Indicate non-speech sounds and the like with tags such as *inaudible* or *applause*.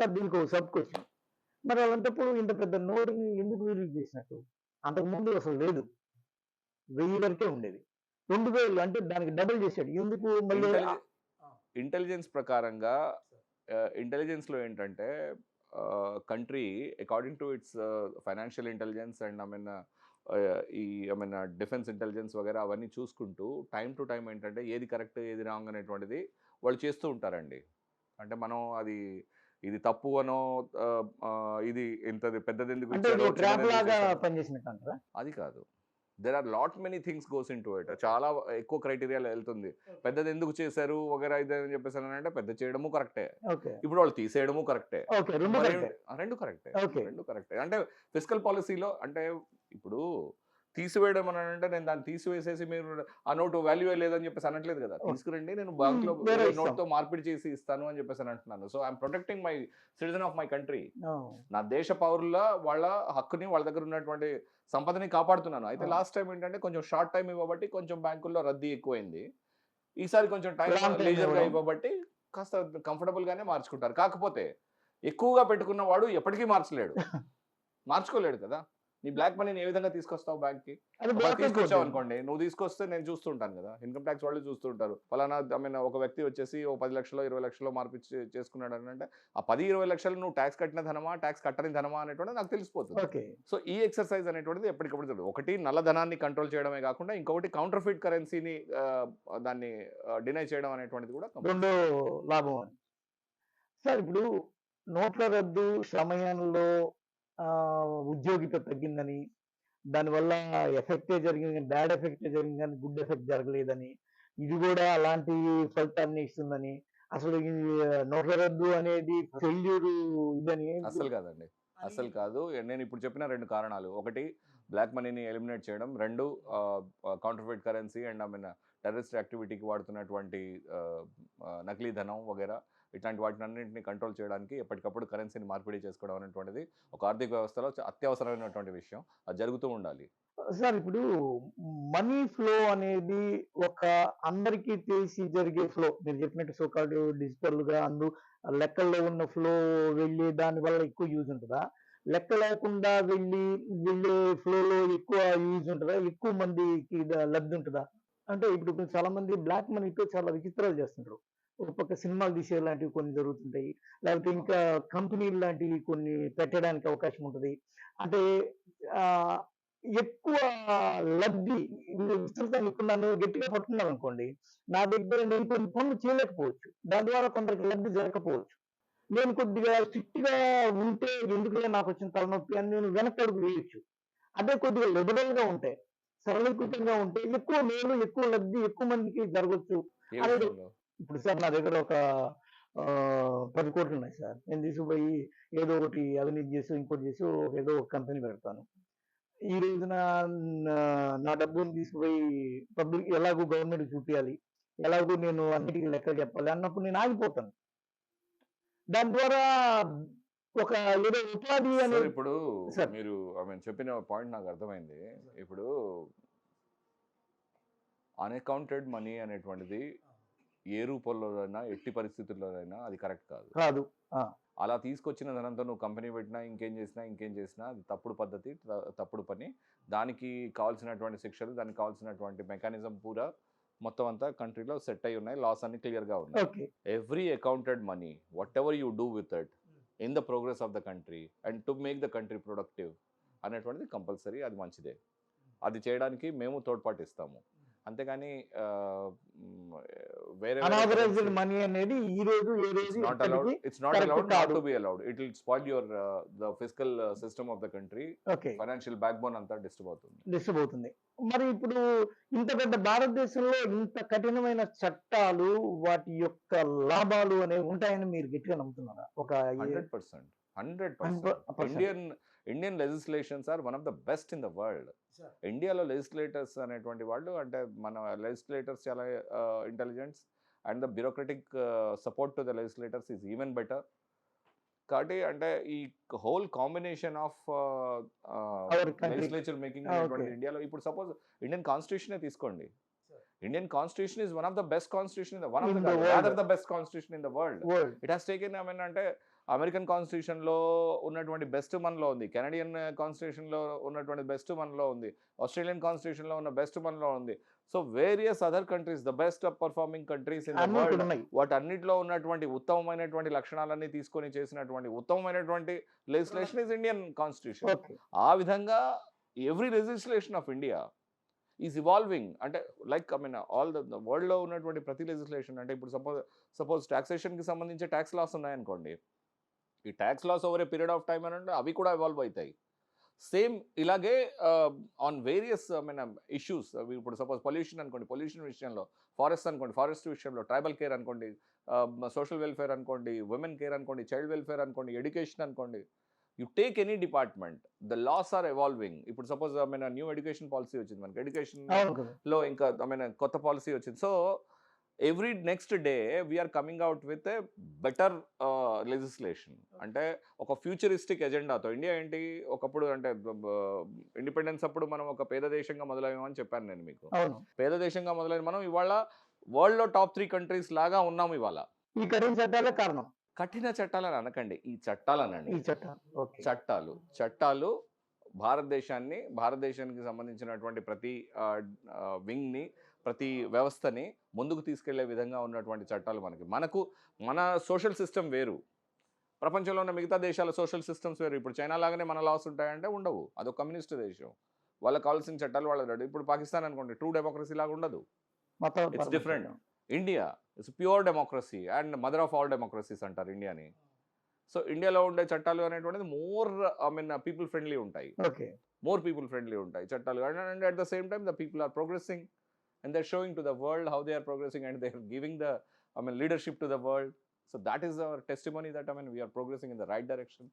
Sir దీనికి ఒక sub question. మరి అలాంటప్పుడు ఇంత పెద్ద నోరుని ఎందుకు రిలీజ్ చేసినట్టు? అంతకు ముందు అసలు లేదు. వెయ్యి వరకే ఉండేది. రెండు వేలు అంటే దానికి డబుల్ చేశాడు. ఎందుకు మళ్ళీ ఇంటెలి- ఇంటెలిజెన్స్ ప్రకారంగా ఇంటెలిజెన్స్లో ఏంటంటే country according to its financial intelligence and I mean ఈ ఐ మీన్ డిఫెన్స్ ఇంటెలిజెన్స్ వగేరా అవన్నీ చూసుకుంటూ టైం టు టైం ఏంటంటే ఏది కరెక్ట్ ఏది రాంగ్ అనేటువంటిది వాళ్ళు చేస్తూ ఉంటారండి. అంటే మనం అది ఇది తప్పు అనో ఇది ఇంత పెద్దది ఎందుకు అది కాదు. There are lot many things goes into it చాలా ఎక్కువ క్రైటీరియాలో వెళ్తుంది పెద్దది ఎందుకు చేశారు వగేరా ఇది అని చెప్పేసి అంటే పెద్ద చేయడము కరెక్టే ఇప్పుడు వాళ్ళు తీసేయడము కరెక్టే రెండు కరెక్టే. రెండు కరెక్టే అంటే ఫిజికల్ పాలసీలో అంటే ఇప్పుడు తీసివేయడం అని అంటే నేను దాన్ని తీసివేసేసి మీరు ఆ నోటు వాల్యూ లేదని చెప్పేసి అనట్లేదు కదా. తీసుకురండి నేను బ్యాంక్లో. నోట్తో మార్పిడి చేసి ఇస్తాను అని చెప్పేసి అంటున్నాను. So I'm protecting my citizen of my country నా దేశ పౌరుల వాళ్ళ హక్కుని వాళ్ళ దగ్గర ఉన్నటువంటి సంపదని కాపాడుతున్నాను. అయితే. లాస్ట్ టైం ఏంటంటే కొంచెం షార్ట్ టైం ఇవ్వబట్టి కొంచెం బ్యాంకుల్లో రద్దీ ఎక్కువైంది. ఈసారి కొంచెం టైం లీజర్గా. ఇవ్వబట్టి కాస్త కంఫర్టబుల్ గానే మార్చుకుంటారు. కాకపోతే ఎక్కువగా పెట్టుకున్న వాడు ఎప్పటికీ మార్చలేడు. *laughs* మార్చుకోలేడు కదా. నీ బ్లాక్ మనీని ఏ విధంగా తీసుకొస్తావు బ్యాంక్కి తీసుకొచ్చావు. అనుకోండి నువ్వు తీసుకొస్తే నేను చూస్తుంటాను కదా. ఇన్కమ్ ట్యాక్స్ వాళ్ళు చూస్తుంటారు. ఫలానా ఐ మీన్ ఒక వ్యక్తి వచ్చేసి ఓ పది లక్షలు ఇరవై లక్షలు మార్పు చే- చేసుకున్నాడు అని అంటే ఆ పది ఇరవై లక్షలు నువ్వు ట్యాక్స్ కట్టిన ధనమా ట్యాక్స్ కట్టని ధనమా అనేటువంటి నాకు తెలిసిపోతుంది. సో ఈ ఎక్సర్సైజ్ అనేటువంటిది ఎప్పటికప్పుడు జరుగుతుంది. ఒకటి నల్ల ధనాన్ని కంట్రోల్ చేయడమే కాకుండా ఇంకొకటి కౌంటర్ ఫిట్ కరెన్సీని దాన్ని డినై చేయడం అనేటువంటిది కూడా. రెండో లాభం. సార్ ఇప్పుడు నోట్ల రద్దు సమయంలో ఉద్యోగిత తగ్గిందని దానివల్ల ఎఫెక్టే జరిగింది బ్యాడ్ ఎఫెక్టే జరిగింది కానీ గుడ్ ఎఫెక్ట్ జరగలేదని ఇది కూడా అలాంటి ఫలితాన్ని ఇస్తుందని అసలు నోట్ల రద్దు అనేది ఫెయిల్యూర్ ఇదని అస్సలు కాదండి. అస్సలు కాదు. నేను ఇప్పుడు చెప్పిన రెండు కారణాలు. ఒకటి బ్లాక్ మనీని ఎలిమినేట్ చేయడం. రెండు counterfeit currency and I mean terrorist యాక్టివిటీకి వాడుతున్నటువంటి నకిలీ ధనం వగేరా. ఇట్లాంటి వాటిని అన్నింటినీ కంట్రోల్ చేయడానికి ఎప్పటికప్పుడు కరెన్సీని మార్పిడి చేసుకోవడం అనేటువంటిది ఒక ఆర్థిక వ్యవస్థలో అత్యవసరమైనటువంటి విషయం. అది జరుగుతూ ఉండాలి. సార్ ఇప్పుడు మనీ ఫ్లో అనేది ఒక అందరికీ తెలిసి జరిగే ఫ్లో. మీరు చెప్పినట్టు సోకాల్డ్ డిజిటల్గా అందు లెక్కల్లో ఉన్న ఫ్లో వెళ్ళి దాని వల్ల ఎక్కువ యూజ్ ఉంటుందా? లెక్క లేకుండా వెళ్ళి వెళ్ళే ఫ్లోలో ఎక్కువ యూజ్ ఉంటుందా? ఎక్కువ మందికి లబ్ధి ఉంటుందా? అంటే ఇప్పుడు చాలా మంది బ్లాక్ మనీతో చాలా విచిత్రాలు చేస్తుంటారు. ఒక పక్క సినిమాలు తీసే లాంటివి కొన్ని జరుగుతుంటాయి. లేకపోతే ఇంకా కంపెనీలు లాంటివి కొన్ని పెట్టడానికి అవకాశం ఉంటుంది. అంటే ఎక్కువ లబ్ధి ఇది ఇప్పుడు నన్ను గట్టిగా పట్టుకున్నారు అనుకోండి నా దగ్గర నేను కొన్ని పనులు చేయలేకపోవచ్చు. దాని ద్వారా కొందరికి లబ్ధి జరగకపోవచ్చు. నేను కొద్దిగా స్ట్రిక్ట్గా ఉంటే ఎందుకులే నాకు వచ్చిన తలనొప్పి అని నేను వెనకడుగు వేయచ్చు. వేయొచ్చు అదే కొద్దిగా లిబరల్గా ఉంటే సరళీకృతంగా ఉంటే ఎక్కువ మేలు ఎక్కువ లబ్ధి ఎక్కువ మందికి జరగచ్చు. ఏ ఇప్పుడు సార్ నా దగ్గర ఒక పది కోట్లు ఉన్నాయి సార్. నేను తీసుకుపోయి ఏదో ఒకటి అవినీతి చేసి ఇంకోటి చేసి ఏదో ఒక కంపెనీ పెడతాను. ఈ రోజున నా- డబ్బుని తీసుకుపోయి పబ్లిక్ ఎలాగో గవర్నమెంట్ చూపించాలి ఎలాగో నేను అన్నిటికీ లెక్క చెప్పాలి అన్నప్పుడు నేను ఆగిపోతాను. దాని ద్వారా ఒక ఏదో ఉపాధి అనేది ఇప్పుడు. మీరు మీన్ చెప్పిన పాయింట్ నాకు అర్థమైంది. ఇప్పుడు అన్అకౌంటెడ్ మనీ అనేటువంటిది ఏ రూపంలోనైనా ఎట్టి పరిస్థితుల్లోనైనా అది కరెక్ట్ కాదు. కాదు. అలా తీసుకొచ్చిన ధనంతో నువ్వు కంపెనీ పెట్టినా ఇంకేం చేసినా ఇంకేం చేసినా అది తప్పుడు పద్ధతి తప్పుడు పని. దానికి కావాల్సినటువంటి శిక్షలు దానికి కావాల్సినటువంటి మెకానిజం పూరా మొత్తం అంతా కంట్రీలో సెట్ అయి ఉన్నాయి లాస్ అన్ని క్లియర్గా ఉన్నాయి. Every accounted money whatever you do with it in the progress of the country and to make the country productive అనేటువంటిది కంపల్సరీ అది మంచిదే. అది చేయడానికి మేము తోడ్పాటిస్తాము అంతేగాని వేరే అనాథరైజ్డ్ మనీ అనేది ఈ రోజు ఏ రోజు not allowed it's not allowed not. To be allowed it will spoil your the physical system of the country okay financial backbone అంతా డిస్టర్బ్ అవుతుంది. డిస్టర్బ్ అవుతుంది. మరి ఇప్పుడు ఇంత పెద్ద భారతదేశంలో ఇంత కఠినమైన చట్టాలు వాటి యొక్క లాభాలు అనేవి ఉంటాయని మీరు గట్టిగా నమ్ముతున్నారా? ఒక hundred percent hundred 100% percent Indian Indian legislations are one of the best in the world. ఇండియాలో లెజిస్లేటర్స్ అనేటువంటి వాళ్ళు అంటే మన లెజిస్లేటర్స్ చాలా intelligents and the bureaucratic support to the legislators is even better కాబట్టి అంటే ఈ whole combination of. Legislature making. ఇండియాలో ఇప్పుడు సపోజ్ ఇండియన్ కాన్స్టిట్యూషన్ తీసుకోండి. Indian constitution is one of the best constitution in the one In of the the best constitution in the world world it has taken I mean అంటే American కాన్స్టిట్యూషన్లో ఉన్నటువంటి best మనలో ఉంది. Canadian కాన్స్టిట్యూషన్లో ఉన్నటువంటి best మనలో ఉంది. ఆస్ట్రేలియన్ కాన్స్టిట్యూషన్లో ఉన్న బెస్ట్ మనలో ఉంది. So various other countries the best performing countries in world ఉన్నాయి వాటన్నిటిలో ఉన్నటువంటి ఉత్తమమైనటువంటి లక్షణాలన్నీ తీసుకొని చేసినటువంటి ఉత్తమమైనటువంటి లెజిస్లేషన్ ఇస్ ఇండియన్ కాన్స్టిట్యూషన్ ఆ విధంగా every legislation of India is evolving అంటే like I mean all the వరల్డ్లో ఉన్నటువంటి ప్రతి లెజిస్లేషన్ అంటే ఇప్పుడు సపోజ్ సపోజ్ టాక్సేషన్కి సంబంధించి ట్యాక్స్ లాస్ ఉన్నాయనుకోండి. ఈ tax laws over a period of time అని అంటే అవి కూడా ఇవాల్వ్ అవుతాయి. సేమ్ ఇలాగే ఆన్ వేరియస్ మీన్ ఇష్యూస్ ఇప్పుడు సపోజ్ పొల్యూషన్ అనుకోండి పొల్యూషన్ విషయంలో ఫారెస్ట్ అనుకోండి ఫారెస్ట్ విషయంలో ట్రైబల్ కేర్ అనుకోండి సోషల్ వెల్ఫేర్ అనుకోండి ఉమెన్ కేర్ అనుకోండి చైల్డ్ వెల్ఫేర్ అనుకోండి ఎడ్యుకేషన్ అనుకోండి you take any department the laws are evolving ఇప్పుడు suppose I mean new education policy వచ్చింది మనకి. ఎడ్యుకేషన్లో ఇంకా ఐ మీన్ కొత్త పాలసీ వచ్చింది. So every next day we are coming out with a better legislation. అంటే ఒక ఫ్యూచరిస్టిక్ ఎజెండాతో ఇండియా ఏంటి? ఒకప్పుడు అంటే ఇండిపెండెన్స్ అప్పుడు మనం ఒక పేద దేశంగా మొదలయ్యామని చెప్పాను నేను మీకు. పేద దేశంగా మొదలైన మనం ఇవాళ వరల్డ్లో టాప్ త్రీ కంట్రీస్ లాగా ఉన్నాము ఇవాళ. ఈ కఠిన చట్టాలే కారణం. కఠిన చట్టాలని అనకండి. ఈ చట్టాలనండి. ఈ చట్టాలు. చట్టాలు. చట్టాలు భారతదేశాన్ని భారతదేశానికి సంబంధించినటువంటి ప్రతి వింగ్ని ప్రతి వ్యవస్థని ముందుకు తీసుకెళ్ళే విధంగా ఉన్నటువంటి చట్టాలు మనకి. మనకు మన సోషల్ సిస్టమ్ వేరు. ప్రపంచంలో ఉన్న మిగతా దేశాల సోషల్ సిస్టమ్స్ వేరు. ఇప్పుడు చైనా లాగానే మన లాస్ ఉంటాయంటే ఉండవు. అదొక కమ్యూనిస్ట్ దేశం. వాళ్ళకి కావాల్సిన చట్టాలు వాళ్ళ ఇప్పుడు పాకిస్తాన్ అనుకోండి ట్రూ డెమోక్రసీ లాగా ఉండదు. It's different India it's pure democracy and mother of all democracies అంటారు ఇండియాని. సో ఇండియాలో ఉండే చట్టాలు అనేటువంటిది more I mean people friendly ఉంటాయి. ఓకే. మోర్ పీపుల్ ఫ్రెండ్లీ ఉంటాయి చట్టాలు. And at the same time the people are progressing and they showing to the world how they are progressing and they are giving the I mean leadership to the world. So that is our testimony that I mean we are progressing in the right direction.